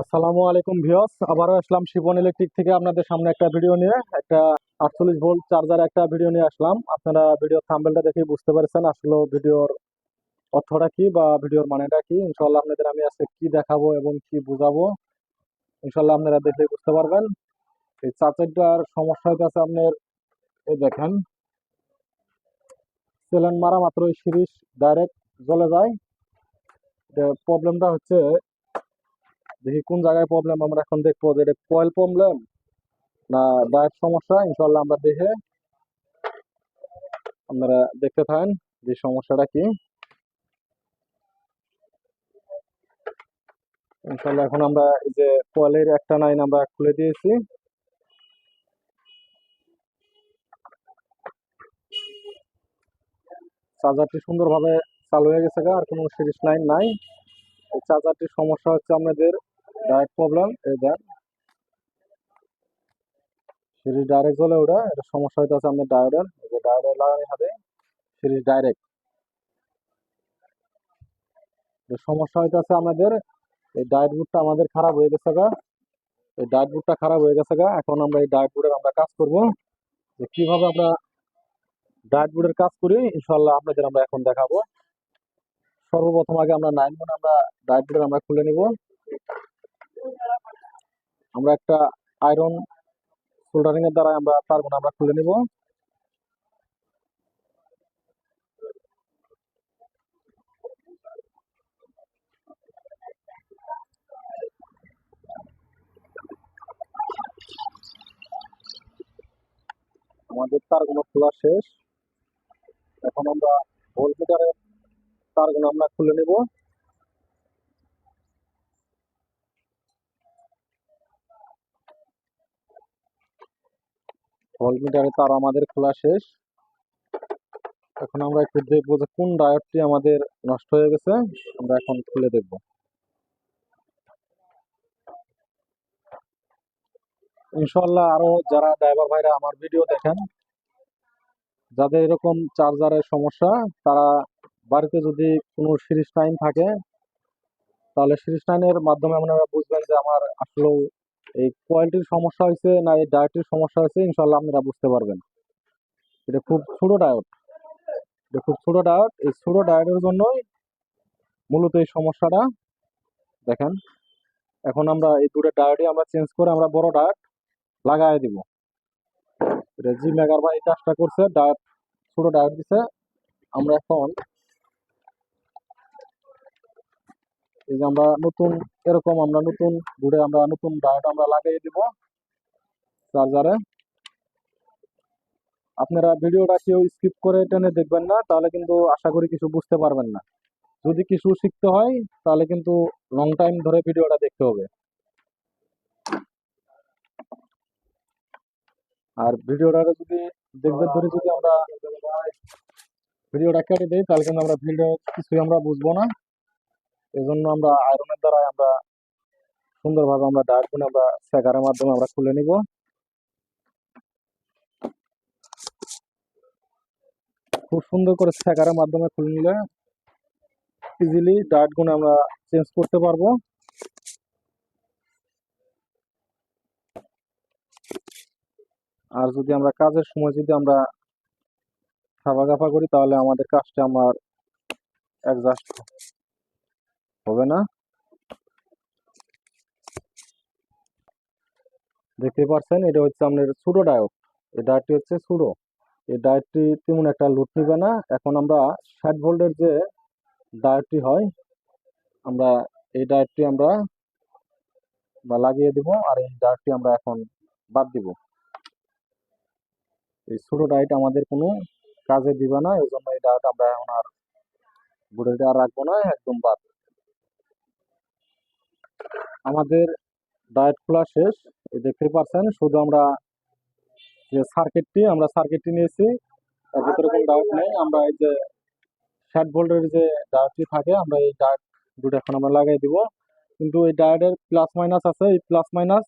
আসসালামু আলাইকুম ভিওস আবারও আসলাম শিবন ইলেকট্রিক থেকে আপনাদের সামনে একটা ভিডিও নিয়ে। একটা আটচল্লিশ ভোল্ট চার্জার একটা ভিডিও নিয়ে আসলাম। আপনারা ভিডিও থাম্বেলটা দেখে বুঝতে পারছেন আসলে ভিডিওর অর্থটা কি বা ভিডিওর মানেটা কি। ইনশাল্লাহ আপনাদের আমি আজকে কি দেখাবো এবং কি বুঝাবো ইনশাল্লাহ আপনারা দেখলে বুঝতে পারবেন। এই চার্জারটার সমস্যা হয়ে হইতেছে আপনার, এই দেখেন। সেলেন মারা মাত্র সিরিজ, ডাইরেক্ট জ্বলে যায়। প্রবলেমটা হচ্ছে দেখি কোন জায়গায় প্রবলেম আমরা এখন দেখব যে এটা কয়েল প্রবলেম না ডায়েট সমস্যা ইনশাল্লাহ আমরা দেখে আপনারা দেখতে থাকেন যে সমস্যাটা কি। ইনশাল্লাহ এখন আমরা এই যে কয়েলের একটা লাইন আমরা খুলে দিয়েছি। চার্জারটি সুন্দরভাবে চালু হয়ে গেছে আর কোনো সিরিজ লাইন নাই। এই চার্জারটির সমস্যা হচ্ছে আমাদের ডায়েট প্রবলেম এই দেন সিরিজ ডাইরেক্ট জ্বলে ওটা, এটা সমস্যা হইতেছে আমাদের ডায়োডের এই যে ডায়োডের লাগানো হবে, সিরিজ ডাইরেক্ট সমস্যা হইতেছে আমাদের, এই ডায়েট বুটটা আমাদের খারাপ হয়ে গেছে গা। এই ডায়েট বুটটা খারাপ হয়ে গেছে গা, এখন আমরা এই ডায়েট বুটের আমরা কাজ করব। যে কীভাবে আমরা ডায়েট বুটের কাজ করি ইনশাল্লাহ আপনাদের আমরা এখন দেখাবো। সর্বপ্রথম আগে আমরা নাইন মনে আমরা ডায়েট বুটের আমরা খুলে নিব। আমরা একটা আয়রন সোল্ডারিং এর দ্বারা আমরা তারগুলো আমরা খুলে নিব। আমাদের তারগুলো খোলা শেষ। এখন আমরা ভোল্টমিটারের তারগুলো আমরা খুলে নেব। ভোল্টমিটারের তার আমাদের খোলা শেষ। এখন আমরা একটু দেখব যে কোন ডায়োডটি আমাদের নষ্ট হয়ে গেছে। আমরা এখন খুলে দেখব। ইনশাল্লাহ আরও যারা ড্রাইভার ভাইরা আমার ভিডিও দেখেন, যাদের এরকম চার্জারের সমস্যা, তারা বাড়িতে যদি কোনো সিরিজ টাইম থাকে, তাহলে সিরিজ টাইনের মাধ্যমে আপনারা বুঝবেন যে আমার আসলে এই কোয়ালিটির সমস্যা হয়েছে না এই ডায়োডটির সমস্যা হয়েছে ইনশাল্লাহ আপনারা বুঝতে পারবেন। এটা খুব ছোট ডায়োড এটা খুব ছোট ডায়োড এই ছোট ডায়োডের জন্যই মূলত এই সমস্যাটা। দেখেন, এখন আমরা এই দুটো ডায়োডই আমরা চেঞ্জ করে আমরা বড় ডায়োড লাগাই দিব। এটা জি মেগার ভাই কাজটা করছে ডায়োড ছোট ডায়োড দিছে। আমরা এখন এই যে আমরা নতুন, এরকম আমরা নতুন ঘুরে আমরা নতুন ডায়োড আমরা লাগিয়ে দিব চার্জারে। আপনারা ভিডিওটা কেউ স্কিপ করে টেনে দেখবেন না, তাহলে কিন্তু আশা করি কিছু বুঝতে পারবেন না। যদি কিছু শিখতে হয়, তাহলে কিন্তু লং টাইম ধরে ভিডিওটা দেখতে হবে। আর ভিডিওটা যদি দেখবে ধরে যদি আমরা ভিডিওটা কেটে দিই, তাহলে কিন্তু আমরা ভিডিও কিছুই আমরা বুঝব না। এই জন্য আমরা আয়রনের দ্বারা আমরা সুন্দরভাবে আমরা ডায়ারগুলো আমরা সেকারের মাধ্যমে আমরা খুলে নিব। খুব সুন্দর করে সেকারের মাধ্যমে খুলে নিলে ইজিলি ডায়েটগুলো আমরা চেঞ্জ করতে পারব। আর যদি আমরা কাজের সময় যদি আমরা খাফা গাফা করি তাহলে আমাদের কাজটা আমার অ্যাডজাস্ট হবে না। দেখতে পাচ্ছেন, এটা হচ্ছে আপনার সুডো ডায়োড এই ডায়োডটি হচ্ছে সুডো এই ডায়োডটি তেমন একটা লুট নিবে না। এখন আমরা ষাট ভোল্টের যে ডায়োডটি হয়, আমরা এই ডায়োডটি আমরা বা লাগিয়ে দিব আর এই ডায়োডটি আমরা এখন বাদ দিব। এই ছোটো ডায়েট আমাদের কোনো কাজে দিবে না এই জন্য এই ডায়েট আমরা এখন আর বুড়িটা আর রাখব না, একদম বাদ। আমাদের ডায়েট খোলা শেষ, এই দেখতে পাচ্ছেন শুধু আমরা যে সার্কিটটি আমরা সার্কিটটি নিয়েছি, তার ভিতরে কোনো ডায়েট নেই। আমরা এই যে ষাট ভোল্টের যে ডায়েটটি থাকে, আমরা এই ডায়েট দুটো এখন আমরা লাগাই দিব। কিন্তু এই ডায়েটের প্লাস মাইনাস আছে, এই প্লাস মাইনাস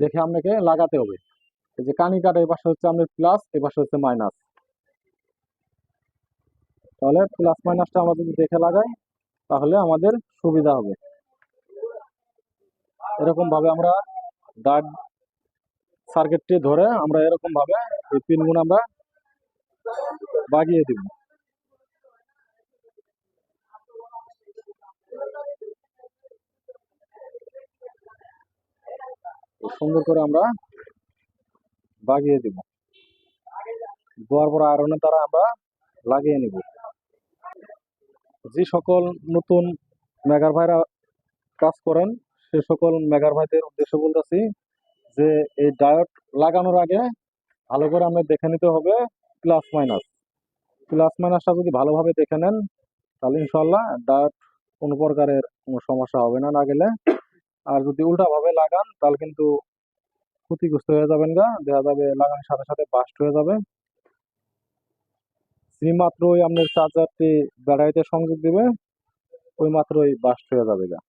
দেখে আপনাকে লাগাতে হবে। এই যে কানি কাটা, এই পাশে হচ্ছে আমাদের প্লাস এ পাশে হচ্ছে মাইনাস তাহলে প্লাস মাইনাসটা আমরা যদি দেখে লাগাই, তাহলে আমাদের সুবিধা হবে। এরকম ভাবে আমরা ডাক সার্কিটটি ধরে আমরা এরকম ভাবে এই পিনগুলো আমরা বাগিয়ে দিব। সুন্দর করে আমরা বাগিয়ে দিব। দেওয়ার পর আয়রনের দ্বারা আমরা লাগিয়ে নিব। যে সকল নতুন মেগার ভাইরা কাজ করেন সে সকল মেগার ভাইদের উদ্দেশ্যে বলতেছি যে এই ডায়োড লাগানোর আগে ভালো করে আমরা দেখে নিতে হবে প্লাস মাইনাস। প্লাস মাইনাসটা যদি ভালোভাবে দেখে নেন, তাহলে ইনশাল্লাহ ডায়োড কোনো প্রকারের কোনো সমস্যা হবে না না গেলে। আর যদি উল্টাভাবে লাগান, তাহলে কিন্তু ক্ষতিগ্রস্ত হয়ে যাবেন গা। দেখা যাবে লাগানোর সাথে সাথে বাস্ট হয়ে যাবে। যে মাত্রই আপনার চার্জারটি ব্যাটারিতে সংযোগ দিবে, ওই মাত্রই বাস্ট হয়ে যাবে গা।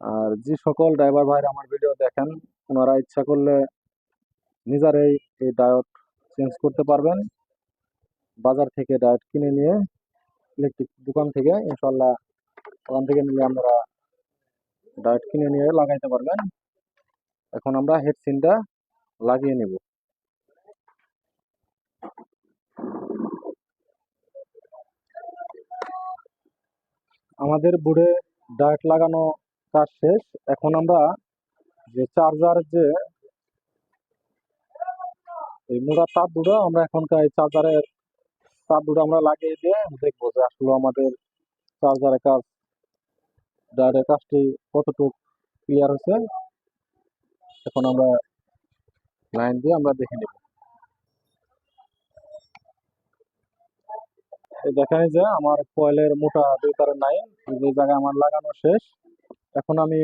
আর যে সকল ড্রাইভার ভাইরা আমার ভিডিও দেখেন, ওনারা ইচ্ছা করলে নিজেরাই এই ডায়োড চেঞ্জ করতে পারবেন। বাজার থেকে ডায়োড কিনে নিয়ে ইলেকট্রিক দোকান থেকে ইনশাল্লাহ ওখান থেকে নিয়ে আপনারা ডায়োড কিনে নিয়ে লাগাইতে পারবেন। এখন আমরা হেডসিনটা লাগিয়ে নেব। আমাদের বোর্ডে ডায়োড লাগানো কাজ শেষ। এখন আমরা যে চার্জার যে এই মোটা তার দুটো, আমরা এখনকার এই চার্জারের তার দুটো আমরা লাগিয়ে দিয়ে দেখব যে আসলে আমাদের চার্জারের কাজ ডায়োডের কাজটি কতটুকু ক্লিয়ার হয়েছে। এখন আমরা লাইন দিয়ে আমরা দেখে নেব। দেখেন যে আমার কয়েলের মোটা দুই তারের নাই যে জায়গায় আমার লাগানো শেষ। এখন আমি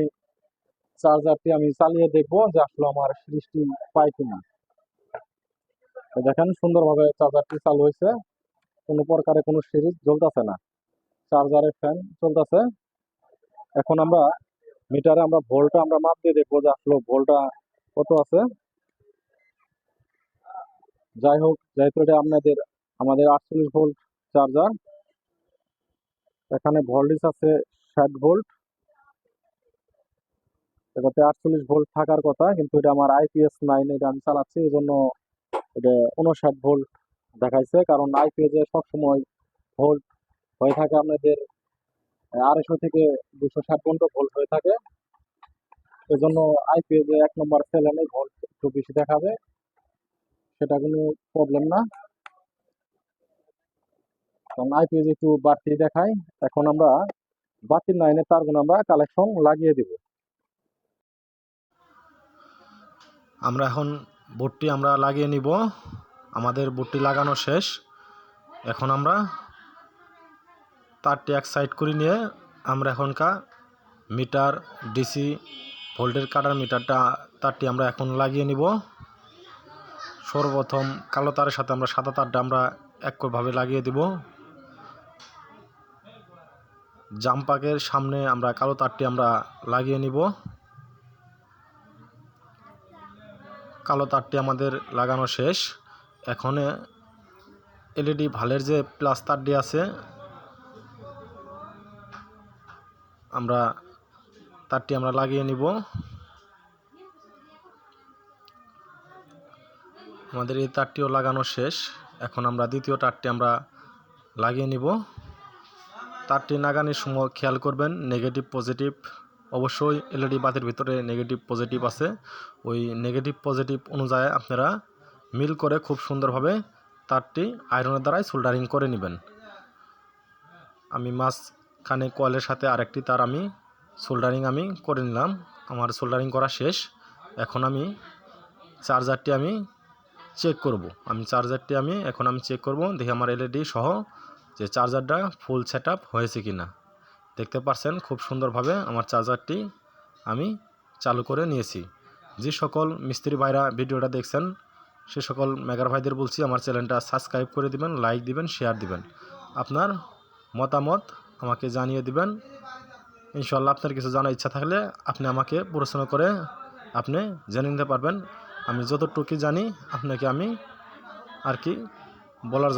চার্জারটি আমি চালিয়ে দেখব যে আসলে আমার সিরিজটি পাই কিনা। দেখেন, সুন্দরভাবে চার্জারটি চালু হয়েছে। কোনো প্রকারে কোনো সিরিজ জ্বলতেছে না। চার্জারের ফ্যান চলতেছে। এখন আমরা মিটারে আমরা ভোল্টটা আমরা মাপ দিয়ে দেখব যে আসলে ভোল্টটা কত আছে। যাই হোক, যেহেতু এটা আপনাদের, আমাদের আটচল্লিশ ভোল্ট চার্জার, এখানে ভোল্টেজ আছে ষাট ভোল্ট। এটাতে আটচল্লিশ ভোল্ট থাকার কথা, কিন্তু এটা আমার আইপিএস নাইন এটা আমি চালাচ্ছি এই জন্য এটা উনষাট ভোল্ট দেখাইছে। কারণ আইপিএস সবসময় ভোল্ট হয়ে থাকে আপনাদের আড়াইশো থেকে দুশো ষাট পর্যন্ত ভোল্ট হয়ে থাকে। এই জন্য আইপিএস এক নম্বর সেলেনে ভোল্ট একটু বেশি দেখাবে, সেটা কোনো প্রবলেম না। কারণ আইপিএস একটু বাড়তি দেখায়। এখন আমরা বাতির লাইনের তারগুলো আমরা কালেকশন লাগিয়ে দিব। আমরা এখন বোর্ডটি আমরা লাগিয়ে নিব। আমাদের বোর্ডটি লাগানো শেষ। এখন আমরা তারটি এক সাইড করে নিয়ে আমরা এখনকার মিটার, ডিসি, ভোল্টের কাটার মিটারটা, তারটি আমরা এখন লাগিয়ে নিব। সর্বপ্রথম কালো তারের সাথে আমরা সাদা তারটা আমরা একভাবে লাগিয়ে দিব। জাম্পাকের সামনে আমরা কালো তারটি আমরা লাগিয়ে নিব। কালো তারটি আমাদের লাগানো শেষ। এখন এলইডি ভালের যে প্লাস তারটি আছে, আমরা তারটি আমরা লাগিয়ে নিব। আমাদের এই তারটিও লাগানো শেষ। এখন আমরা দ্বিতীয় তারটি আমরা লাগিয়ে নিব। তারটি লাগানোর সময় খেয়াল করবেন নেগেটিভ পজিটিভ অবশ্যই এলইডি বাতির ভিতরে নেগেটিভ পজিটিভ আছে। ওই নেগেটিভ পজিটিভ অনুযায়ী আপনারা মিল করে খুব সুন্দরভাবে তারটি আয়রনের দ্বারাই সোল্ডারিং করে নেবেন। আমি মাঝখানে কয়েলের সাথে আরেকটি তার আমি সোল্ডারিং আমি করে নিলাম। আমার সোল্ডারিং করা শেষ। এখন আমি চার্জারটি আমি চেক করব। আমি চার্জারটি আমি এখন আমি চেক করব। দেখি আমার এলইডি সহ যে চার্জারটা ফুল সেট হয়েছে কি না দেখতে পাচ্ছেন খুব সুন্দরভাবে আমার চার্জারটি আমি চালু করে নিয়েছি। যে সকল মিস্ত্রি ভাইরা ভিডিওটা দেখছেন, সে সকল মেগার ভাইদের বলছি, আমার চ্যানেলটা সাবস্ক্রাইব করে দিবেন, লাইক দিবেন, শেয়ার দিবেন। আপনার মতামত আমাকে জানিয়ে দিবেন। ইনশাল্লাহ আপনার কিছু জানার ইচ্ছা থাকলে আপনি আমাকে প্রশ্ন করে আপনি জেনে নিতে পারবেন। আমি যতটুকু জানি, আপনাকে আমি আর কি বলার